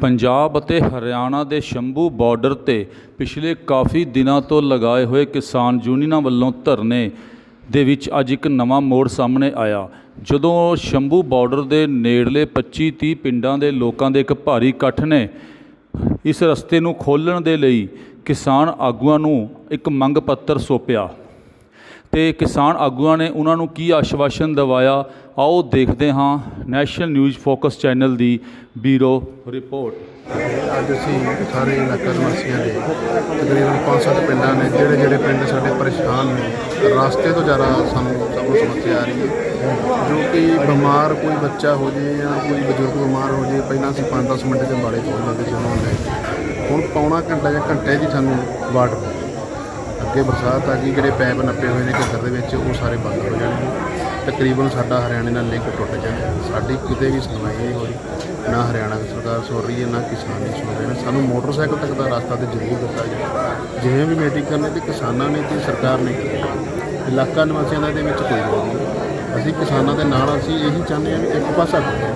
ਪੰਜਾਬ ਅਤੇ ਹਰਿਆਣਾ ਦੇ ਸ਼ੰਭੂ ਬਾਰਡਰ ਤੇ ਪਿਛਲੇ ਕਾਫੀ ਦਿਨਾਂ ਤੋਂ ਲਗਾਏ ਹੋਏ ਕਿਸਾਨ ਯੂਨੀਅਨਾਂ ਵੱਲੋਂ ਧਰਨੇ ਦੇ ਵਿੱਚ ਅੱਜ ਇੱਕ ਨਵਾਂ ਮੋੜ ਸਾਹਮਣੇ ਆਇਆ, ਜਦੋਂ ਸ਼ੰਭੂ ਬਾਰਡਰ ਦੇ ਨੇੜਲੇ 25-30 ਪਿੰਡਾਂ ਦੇ ਲੋਕਾਂ ਦੇ ਇੱਕ ਭਾਰੀ ਇਕੱਠ ਨੇ ਇਸ ਰਸਤੇ ਨੂੰ ਖੋਲ੍ਹਣ ਦੇ ਲਈ ਕਿਸਾਨ ਆਗੂਆਂ ਨੂੰ ਇੱਕ ਮੰਗ ਪੱਤਰ ਸੌਂਪਿਆ। ਅਤੇ ਕਿਸਾਨ ਆਗੂਆਂ ਨੇ ਉਹਨਾਂ ਨੂੰ ਕੀ ਆਸ਼ਵਾਸਨ ਦਿਵਾਇਆ, ਆਓ ਦੇਖਦੇ ਹਾਂ ਨੈਸ਼ਨਲ ਨਿਊਜ਼ ਫੋਕਸ ਚੈਨਲ ਦੀ ਬੀਰੋ ਰਿਪੋਰਟ। ਅੱਜ ਅਸੀਂ ਸਾਰੇ ਇਲਾਕਾ ਨਿਵਾਸੀਆਂ ਦੇ ਤਕਰੀਬਨ 5-7 ਪਿੰਡਾਂ ਨੇ, ਜਿਹੜੇ ਜਿਹੜੇ ਪਿੰਡ ਸਾਡੇ ਪਰੇਸ਼ਾਨ ਨੇ, ਰਸਤੇ ਤੋਂ ਜ਼ਿਆਦਾ ਸਾਨੂੰ ਸਭ ਨੂੰ ਸਮੱਸਿਆ ਆ ਰਹੀ ਹੈ। ਜੋ ਕਿ ਬਿਮਾਰ ਕੋਈ ਬੱਚਾ ਹੋ ਜੇ ਜਾਂ ਕੋਈ ਬਜ਼ੁਰਗ ਬਿਮਾਰ ਹੋ ਜੇ, ਪਹਿਲਾਂ ਅਸੀਂ 5-10 ਮਿੰਟ ਦੇ ਬਾੜੇ ਪਹੁੰਚ ਜਾਂਦੇ ਸੀ ਹੁਣ ਪੌਣਾ ਘੰਟਾ ਜਾਂ ਘੰਟੇ ਦੀ ਸਾਨੂੰ ਵਾਟ ਪਈ। ਅੱਗੇ ਬਰਸਾਤ ਆ ਗਈ, ਜਿਹੜੇ ਪੈਪ ਨੱਪੇ ਹੋਏ ਨੇ ਘੱਗਰ ਦੇ ਵਿੱਚ, ਉਹ ਸਾਰੇ ਬੰਦ ਹੋ ਜਾਣਗੇ। ਤਕਰੀਬਨ ਸਾਡਾ ਹਰਿਆਣੇ ਨਾਲ ਲਿੰਕ ਟੁੱਟ ਜਾਣਾ। ਸਾਡੀ ਕਿਤੇ ਵੀ ਸੁਣਵਾਈ ਨਹੀਂ ਹੋਈ ਨਾ ਹਰਿਆਣਾ ਸਰਕਾਰ ਸੁਣ ਰਹੀ ਹੈ, ਨਾ ਕਿਸਾਨ ਹੀ ਸੁਣ ਰਹੇ ਨੇ। ਸਾਨੂੰ ਮੋਟਰਸਾਈਕਲ ਤੱਕ ਦਾ ਰਸਤਾ ਤੇ ਜ਼ਰੂਰ ਦਿੱਤਾ ਜਾਵੇ ਜਿਵੇਂ ਵੀ ਮੀਟਿੰਗ ਕਰਨੀ ਤੇ ਕਿਸਾਨਾਂ ਨੇ ਤੇ ਸਰਕਾਰ ਨੇ ਇਲਾਕਾ ਨਿਵਾਸੀਆਂ ਦਾ ਇਹਦੇ ਵਿੱਚ ਕੋਈ ਰੋਲ ਨਹੀਂ। ਅਸੀਂ ਕਿਸਾਨਾਂ ਦੇ ਨਾਲ ਅਸੀਂ ਇਹੀ ਚਾਹੁੰਦੇ ਹਾਂ ਵੀ ਇੱਕ ਪਾਸਾ ਖੜੀਏ।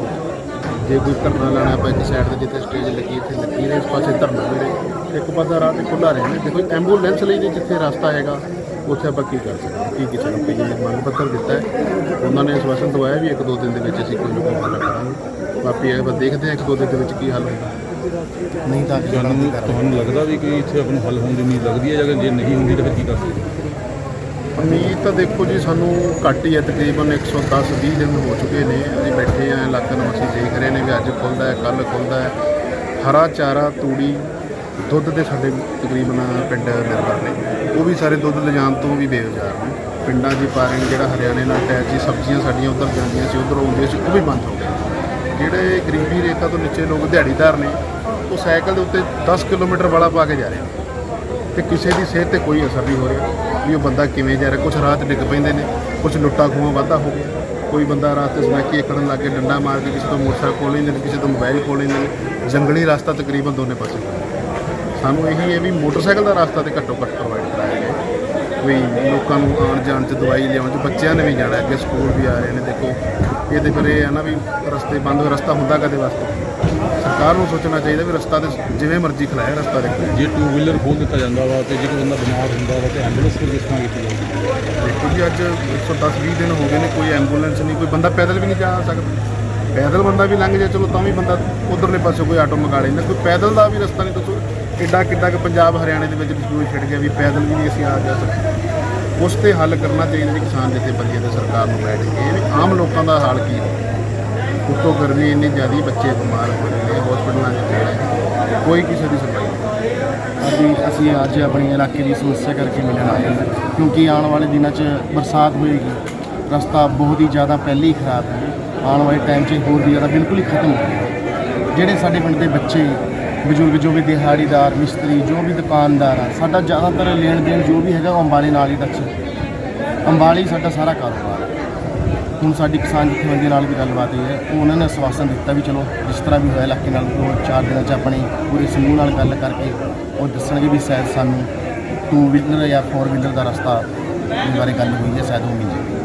ਜੇ ਕੋਈ ਧਰਨਾ ਲਾਣਾ ਆਪਾਂ ਇੱਕ ਸਾਈਡ ਤੇ ਜਿੱਥੇ ਸਟੇਜ ਲੱਗੀ, ਇੱਥੇ ਲੱਗੀ ਰਹੇ, ਇਸ ਪਾਸੇ ਧਰਨਾ ਮੇਰੇ ਇੱਕ ਪਾਸਾ ਰਾਹ ਤੇ ਖੁੱਲਾ ਰਹੇ ਨੇ ਦੇਖੋ ਐਂਬੂਲੈਂਸ ਲਈ ਜੇ ਜਿੱਥੇ ਰਸਤਾ ਹੈਗਾ ਉੱਥੇ ਆਪਾਂ ਕੀ ਕਰ ਸਕਦੇ ਹਾਂ? ਕੀ ਕਿਸੇ ਨੂੰ ਕੋਈ ਮੰਗ ਪੱਤਰ ਦਿੱਤਾ ਹੈ? ਉਹਨਾਂ ਨੇ ਆਸ਼ਵਾਸਨ ਦਵਾਇਆ ਵੀ ਇੱਕ ਦੋ ਦਿਨ ਦੇ ਵਿੱਚ ਅਸੀਂ ਕੋਈ ਨਾ ਕੋਈ ਹੱਲ ਕਰਾਂਗੇ। ਬਾਕੀ ਇਹ ਬਸ ਦੇਖਦੇ ਹਾਂ ਇੱਕ ਦੋ ਦਿਨ ਦੇ ਵਿੱਚ ਕੀ ਹੱਲ ਹੁੰਦਾ ਨਹੀਂ ਤਾਂ ਤੁਹਾਨੂੰ ਤੁਹਾਨੂੰ ਲੱਗਦਾ ਵੀ ਕਿ ਇੱਥੇ ਆਪ ਨੂੰ ਹੱਲ ਹੋਣ ਦੀ ਉਮੀਦ ਲੱਗਦੀ ਹੈ ਜਾਂ ਜੇ ਨਹੀਂ ਹੁੰਦੀ ਤਾਂ ਫਿਰ ਕੀ ਕਰ ਸਕਦੇ ਉਮੀਦ ਤਾਂ ਦੇਖੋ ਜੀ ਸਾਨੂੰ ਘੱਟ ਹੀ ਹੈ ਤਕਰੀਬਨ 110 20 ਦਿਨ ਹੋ ਚੁੱਕੇ ਨੇ। ਅਸੀਂ ਬੈਠੇ ਆ ਇਲਾਕਾ ਨਿਵਾਸੀ ਦੇਖ ਰਹੇ ਨੇ ਵੀ ਅੱਜ ਖੁੱਲਦਾ ਹੈ ਕੱਲ ਖੁੱਲਦਾ ਹੈ। ਹਰਾ ਚਾਰਾ ਤੂੜੀ ਦੁੱਧ ਦੇ ਸਾਡੇ ਤਕਰੀਬਨ ਪਿੰਡ ਨਿਰਭਰ ਨੇ, ਉਹ ਵੀ ਸਾਰੇ ਦੁੱਧ ਲਿਜਾਣ ਤੋਂ ਵੀ ਬੇਰੁਜ਼ਗਾਰ ਨੇ। ਪਿੰਡਾਂ 'ਚ ਪਾਰਿੰਗ ਜਿਹੜਾ ਹਰਿਆਣੇ ਨਾਲ ਅਟੈਚ ਸੀ ਸਬਜ਼ੀਆਂ ਸਾਡੀਆਂ ਉੱਧਰ ਜਾਂਦੀਆਂ ਸੀ, ਉੱਧਰ ਆਉਂਦੀਆਂ ਸੀ, ਉਹ ਵੀ ਬੰਦ ਹੋ ਗਏ ਜਿਹੜੇ ਗਰੀਬੀ ਰੇਖਾ ਤੋਂ ਨੀਚੇ ਲੋਕ ਦਿਹਾੜੀਦਾਰ ਨੇ, ਉਹ ਸਾਈਕਲ ਦੇ ਉੱਤੇ 10 ਕਿਲੋਮੀਟਰ ਵਾਲਾ ਪਾ ਕੇ ਜਾ ਰਹੇ ਨੇ। ਤੇ ਕਿਸੇ ਦੀ ਸਿਹਤ ਤੇ ਕੋਈ ਅਸਰ ਨਹੀਂ ਹੋ ਰਿਹਾ ਵੀ ਉਹ ਬੰਦਾ ਕਿਵੇਂ ਜਾ ਰਿਹਾ। ਕੁਝ ਰਾਤ ਡਿੱਗ ਪੈਂਦੇ ਨੇ ਕੁਝ ਲੁੱਟਾ ਖੋਹਾਂ ਵਾਧਾ ਹੋ ਗਿਆ। ਕੋਈ ਬੰਦਾ ਰਾਸਤੇ ਸਮੈਕੀ ਖੜਨ ਲੱਗ ਕੇ ਡੰਡਾ ਮਾਰ ਕੇ ਕਿਸੇ ਤੋਂ ਮੋਟਰਸਾਈਕਲ ਖੋਹ ਲੈਂਦੇ ਨੇ, ਕਿਸੇ ਤੋਂ ਮੋਬਾਈਲ ਖੋਹ ਲੈਂਦੇ ਨੇ। ਜੰਗਲੀ ਰਸਤਾ ਤਕਰੀਬਨ ਦੋਨੇ ਪਾਸੇ ਸਾਨੂੰ ਇਹੀ ਹੈ ਵੀ ਮੋਟਰਸਾਈਕਲ ਦਾ ਰਸਤਾ ਤੇ ਘੱਟੋ ਘੱਟ ਪ੍ਰੋਵਾਈਡ ਕਰਾਇਆ ਜਾਏ। ਵੀ ਲੋਕਾਂ ਨੂੰ ਆਉਣ ਜਾਣ ਚ ਦਵਾਈ ਲਿਆਉਣ ਚ ਬੱਚਿਆਂ ਨੇ ਵੀ ਜਾਣਾ ਅੱਗੇ ਸਕੂਲ ਵੀ ਆ ਰਹੇ ਨੇ ਦੇਖੋ। ਇਹ ਤੇ ਫਿਰ ਇਹ ਹੈ ਨਾ ਵੀ ਰਸਤੇ ਬੰਦ ਰਸਤਾ ਹੁੰਦਾ ਕਦੇ ਵਾਸਤੇ? ਸਰਕਾਰ ਨੂੰ ਸੋਚਣਾ ਚਾਹੀਦਾ ਵੀ ਰਸਤਾ ਤੇ ਜਿਵੇਂ ਮਰਜ਼ੀ ਖਲਾਇਆ ਰਸਤਾ ਦੇਖੋ। ਜੇ ਟੂ ਵੀਲਰ ਖੋਲ ਦਿੱਤਾ ਜਾਂਦਾ ਵਾ ਤੇ ਜੇ ਕੋਈ ਬੰਦਾ ਬਿਮਾਰ ਹੁੰਦਾ ਵਾ ਤੇ ਐਂਬੂਲੈਂਸ ਕਿਸ ਤਰ੍ਹਾਂ ਕੀਤੀ ਜਾਊਗੀ? ਦੇਖੋ ਜੀ ਅੱਜ 110 20 ਦਿਨ ਹੋ ਗਏ ਨੇ ਕੋਈ ਐਂਬੂਲੈਂਸ ਨਹੀਂ ਕੋਈ ਬੰਦਾ ਪੈਦਲ ਵੀ ਨਹੀਂ ਜਾ ਸਕਦਾ। ਪੈਦਲ ਬੰਦਾ ਵੀ ਲੰਘ ਜਾਏ ਚਲੋ ਤਾਂ ਵੀ ਬੰਦਾ ਉਧਰਲੇ ਪਾਸੇ ਕੋਈ ਆਟੋ ਮੰਗਾ ਲੈਂਦਾ ਕੋਈ ਪੈਦਲ ਦਾ ਵੀ ਰਸਤਾ ਨਹੀਂ ਦੱਸੋ ਕਿੱਡਾ ਕਿੱਡਾ ਕਿ ਪੰਜਾਬ ਹਰਿਆਣੇ ਦੇ ਵਿੱਚ ਡਿਸਟ੍ਰਿਕਟ ਛਿੜ ਗਿਆ ਵੀ ਪੈਦਲ ਵੀ ਨਹੀਂ ਅਸੀਂ ਆ ਜਾ ਸਕਦੇ। ਉਸ ਤੇ ਹੱਲ ਕਰਨਾ ਚਾਹੀਦਾ ਵੀ ਕਿਸਾਨ ਜਥੇਬੰਦੀਆਂ ਤੇ ਸਰਕਾਰ ਨੂੰ ਬੈਠ ਕੇ। ਵੀ ਆਮ ਲੋਕਾਂ ਦਾ ਹਾਲ ਕੀ ਹੈ? ਉੱਤੋਂ ਗਰਮੀ ਇੰਨੀ ਜ਼ਿਆਦੀ ਬੱਚੇ ਬਿਮਾਰ ਹੋ ਰਹੇ ਨੇ ਹਸਪੀਟਲਾਂ 'ਚ ਪਏ ਨੇ। ਕੋਈ ਕਿਸੇ ਦੀ ਸੁਣਵਾਈ ਨਹੀਂ। ਅਸੀਂ ਅਸੀਂ ਅੱਜ ਆਪਣੇ ਇਲਾਕੇ ਦੀ ਸਮੱਸਿਆ ਕਰਕੇ ਮਿਲਣ ਆਏ ਹਾਂ। ਕਿਉਂਕਿ ਆਉਣ ਵਾਲੇ ਦਿਨਾਂ 'ਚ ਬਰਸਾਤ ਹੋਏਗੀ। ਰਸਤਾ ਬਹੁਤ ਹੀ ਜ਼ਿਆਦਾ ਪਹਿਲੇ ਹੀ ਖਰਾਬ ਹੈ। ਆਉਣ ਵਾਲੇ ਟਾਈਮ 'ਚ ਹੋਰ ਵੀ ਜ਼ਿਆਦਾ ਬਿਲਕੁਲ ਹੀ ਖਤਮ ਹੋ ਜਾਏਗਾ ਜਿਹੜੇ ਸਾਡੇ ਪਿੰਡ ਦੇ ਬੱਚੇ ਬਜ਼ੁਰਗ ਜੋ ਵੀ ਦਿਹਾੜੀਦਾਰ, ਮਿਸਤਰੀ, ਜੋ ਵੀ ਦੁਕਾਨਦਾਰ ਆ, ਸਾਡਾ ਜ਼ਿਆਦਾਤਰ ਲੈਣ ਦੇਣ ਜੋ ਵੀ ਹੈਗਾ ਉਹ ਅੰਬਾਲੇ ਨਾਲ ਹੀ ਟੱਚ ਅੰਬਾਲੇ ਹੀ ਸਾਡਾ ਸਾਰਾ ਕਾਰੋਬਾਰ ਹੈ ਹੁਣ ਸਾਡੀ ਕਿਸਾਨ ਜਥੇਬੰਦੀ ਨਾਲ ਵੀ ਗੱਲਬਾਤ ਹੋਈ ਹੈ, ਉਹ ਉਹਨਾਂ ਨੇ ਆਸ਼ਵਾਸਨ ਦਿੱਤਾ ਵੀ ਚਲੋ ਜਿਸ ਤਰ੍ਹਾਂ ਵੀ ਹੋਇਆ ਇਲਾਕੇ ਨਾਲ ਦੋ ਚਾਰ ਦਿਨਾਂ 'ਚ ਆਪਣੇ ਪੂਰੇ ਸਮੂਹ ਨਾਲ ਗੱਲ ਕਰਕੇ ਉਹ ਦੱਸਣਗੇ ਵੀ ਸ਼ਾਇਦ ਸਾਨੂੰ ਟੂ ਵੀਲਰ ਜਾਂ ਫੋਰ ਵੀਲਰ ਦਾ ਰਸਤਾ ਬਾਰੇ ਗੱਲ ਹੋਈ ਹੈ, ਸ਼ਾਇਦ ਉਹ ਮਿਲ ਜਾਵੇ।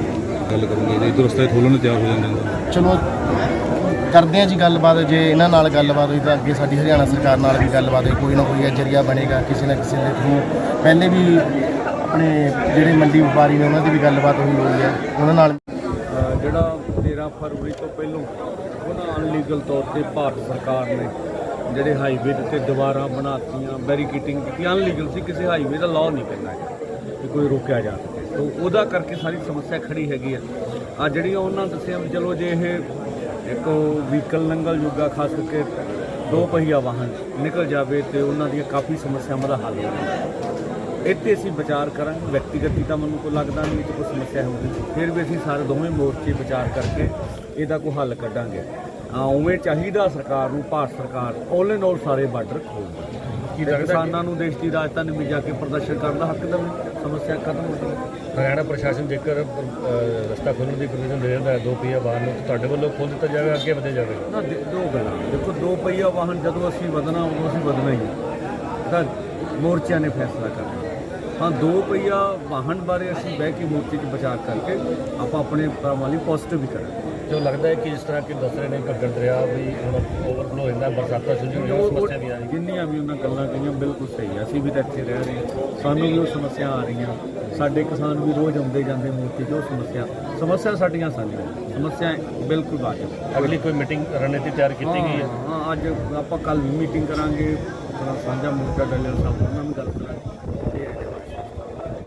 ਗੱਲ ਕਰੂੰਗੇ ਜੇ ਇਧਰ ਰਸਤੇ ਖੋਲ੍ਹਣ ਨੂੰ ਤਿਆਰ ਹੋ ਜਾਂਦੇ ਨੇ ਚਲੋ ਕਰਦੇ ਹਾਂ ਜੀ ਗੱਲਬਾਤ ਜੇ ਇਹਨਾਂ ਨਾਲ ਗੱਲਬਾਤ ਹੋਈ ਤਾਂ ਅੱਗੇ ਸਾਡੀ ਹਰਿਆਣਾ ਸਰਕਾਰ ਨਾਲ ਵੀ ਗੱਲਬਾਤ ਹੋਈ ਕੋਈ ਨਾ ਕੋਈ ਇਹ ਜਰੀਆ ਬਣੇਗਾ ਕਿਸੇ ਨਾ ਕਿਸੇ ਦੇ ਥਰੂ ਪਹਿਲੇ ਵੀ ਆਪਣੇ ਜਿਹੜੇ ਮੰਡੀ ਵਪਾਰੀ ਨੇ ਉਹਨਾਂ ਦੀ ਵੀ ਗੱਲਬਾਤ ਹੋਈ ਹੋਈ ਹੈ ਉਹਨਾਂ ਨਾਲ ਜਿਹੜਾ 13 ਫਰਵਰੀ ਤੋਂ ਪਹਿਲਾਂ ਉਹਨਾਂ ਅਨਲੀਗਲ ਤੌਰ ਤੇ ਭਾਰਤ ਸਰਕਾਰ ਨੇ ਜਿਹੜੇ ਹਾਈਵੇ ਦੇ ਉੱਤੇ ਦੁਬਾਰਾ ਬਣਾਤੀਆਂ ਬੈਰੀਕੇਟਿੰਗ ਕੀਤੀ ਅਨਲੀਗਲ ਸੀ ਕਿਸੇ ਹਾਈਵੇ ਦਾ ਲਾਅ ਨਹੀਂ ਕਰਨਾ ਹੈ ਕਿ ਕੋਈ ਰੋਕਿਆ ਜਾ ਸਕੇ। ਤੋਂ ਉਹਦਾ ਕਰਕੇ ਸਾਰੀ ਸਮੱਸਿਆ ਖੜੀ ਹੈਗੀ ਆ। ਆ ਜਿਹੜੀਆਂ ਉਹਨਾਂ ਦੱਸਿਆ ਵੀ ਚਲੋ ਜੇ ਇਹ ਇੱਕ ਵਹੀਕਲ ਨੰਗਲ ਜੁਗਾ, ਖਾਸ ਕਰਕੇ ਦੋ ਪਹੀਆ ਵਾਹਨ ਨਿਕਲ ਜਾਵੇ ਤੇ ਉਹਨਾਂ ਦੀਆਂ ਕਾਫੀ ਸਮੱਸਿਆਵਾਂ ਦਾ ਹੱਲ ਹੋ ਜਾਵੇ। ਇੱਥੇ ਅਸੀਂ ਵਿਚਾਰ ਕਰਾਂਗੇ। ਵਿਅਕਤੀਗਤ ਤਾਂ ਮੈਨੂੰ ਕੋਈ ਲੱਗਦਾ ਨਹੀਂ ਕਿ ਕੋਈ ਸਮੱਸਿਆ ਹੋਊਗੀ ਫਿਰ ਵੀ ਅਸੀਂ ਸਾਰੇ ਦੋਵੇਂ ਮੋਰਚੇ ਵਿਚਾਰ ਕਰਕੇ ਇਹਦਾ ਕੋਈ ਹੱਲ ਕੱਢਾਂਗੇ। ਆ ਉਵੇਂ ਚਾਹੀਦਾ ਸਰਕਾਰ ਨੂੰ, ਭਾਰਤ ਸਰਕਾਰ ਆਲ ਇਨ ਆਲ ਸਾਰੇ ਬਾਰਡਰ ਖੋਲ੍ਹ ਕੀ ਕਿਸਾਨਾਂ ਨੂੰ ਦੇਸ਼ ਦੀ ਰਾਜਧਾਨੀ ਵਿੱਚ ਜਾ ਕੇ ਪ੍ਰਦਰਸ਼ਨ ਕਰਨ ਦਾ ਹੱਕ ਦੇਵੇ ਸਮੱਸਿਆ ਖਤਮ ਹੋ ਜਾਵੇ ਹਰਿਆਣਾ ਪ੍ਰਸ਼ਾਸਨ ਜੇਕਰ ਰਸਤਾ ਖੋਲ੍ਹਣ ਦੀ ਪਰਮਿਸ਼ਨ ਦੇ ਦਿੰਦਾ ਹੈ ਦੋ ਪਹੀਆ ਵਾਹਨ ਨੂੰ ਤਾਂ ਤੁਹਾਡੇ ਵੱਲੋਂ ਖੋਲ੍ਹ ਦਿੱਤਾ ਜਾਵੇ ਅੱਗੇ ਵਧੇ ਜਾਵੇ ਨਾ ਦੇ- ਦੋ ਗੱਲਾਂ। ਦੇਖੋ ਦੋ ਪਹੀਆ ਵਾਹਨ ਜਦੋਂ ਅਸੀਂ ਵਧਣਾ ਉਦੋਂ ਅਸੀਂ ਵਧਣਾ ਹੀ ਹੈ। ਤਾਂ ਮੋਰਚਿਆਂ ਨੇ ਫੈਸਲਾ ਕਰਨਾ ਹਾਂ ਦੋ ਪਹੀਆ ਵਾਹਨ ਬਾਰੇ ਅਸੀਂ ਬਹਿ ਕੇ ਮੋਰਚੇ 'ਚ ਵਿਚਾਰ ਕਰਕੇ ਆਪਾਂ ਆਪਣੇ ਭਰਾਵਾਂ ਲਈ ਪੋਜ਼ਿਟਿਵ ਵੀ ਕਰਾਂਗੇ। ਜੋ ਲੱਗਦਾ ਹੈ ਕਿ ਜਿਸ ਤਰ੍ਹਾਂ ਕਿ ਦੱਸ ਰਹੇ ਨੇ ਘੱਗਰ ਦਰਿਆ ਵੀ ਹੁਣ ਓਵਰਫਲੋ ਹੁੰਦਾ ਬਰਸਾਤਾਂ ਸ਼ੁਰੂ ਉਹ ਸਮੱਸਿਆ ਵੀ ਆ ਰਹੀ ਹੈ। ਜਿੰਨੀਆਂ ਵੀ ਉਹਨਾਂ ਗੱਲਾਂ ਕਹੀਆਂ ਬਿਲਕੁਲ ਸਹੀ ਆ। ਅਸੀਂ ਵੀ ਤਾਂ ਇੱਥੇ ਰਹਿ ਰਹੇ ਹਾਂ। ਸਾਨੂੰ ਵੀ ਉਹ ਸਮੱਸਿਆ ਆ ਰਹੀਆਂ। ਸਾਡੇ ਕਿਸਾਨ ਵੀ ਰੋਜ਼ ਆਉਂਦੇ ਜਾਂਦੇ ਮੋਰਚੇ 'ਚ ਉਹ ਸਮੱਸਿਆ। ਸਮੱਸਿਆ ਸਾਡੀਆਂ ਸਾਡੀਆਂ ਸਮੱਸਿਆ ਬਿਲਕੁਲ ਵਾਜਬ। ਅਗਲੀ ਕੋਈ ਮੀਟਿੰਗ ਰਣਨੀਤੀ ਤਿਆਰ ਕੀਤੀ ਗਈ ਹੈ? ਹਾਂ ਅੱਜ ਆਪਾਂ ਕੱਲ ਵੀ ਮੀਟਿੰਗ ਕਰਾਂਗੇ। ਸਾਂਝਾ ਮੋਰਚਾ ਡੱਲਰ ਸਾਹਿਬ ਉਹਨਾਂ ਨੂੰ ਗੱਲ ਕਰਾਂਗੇ।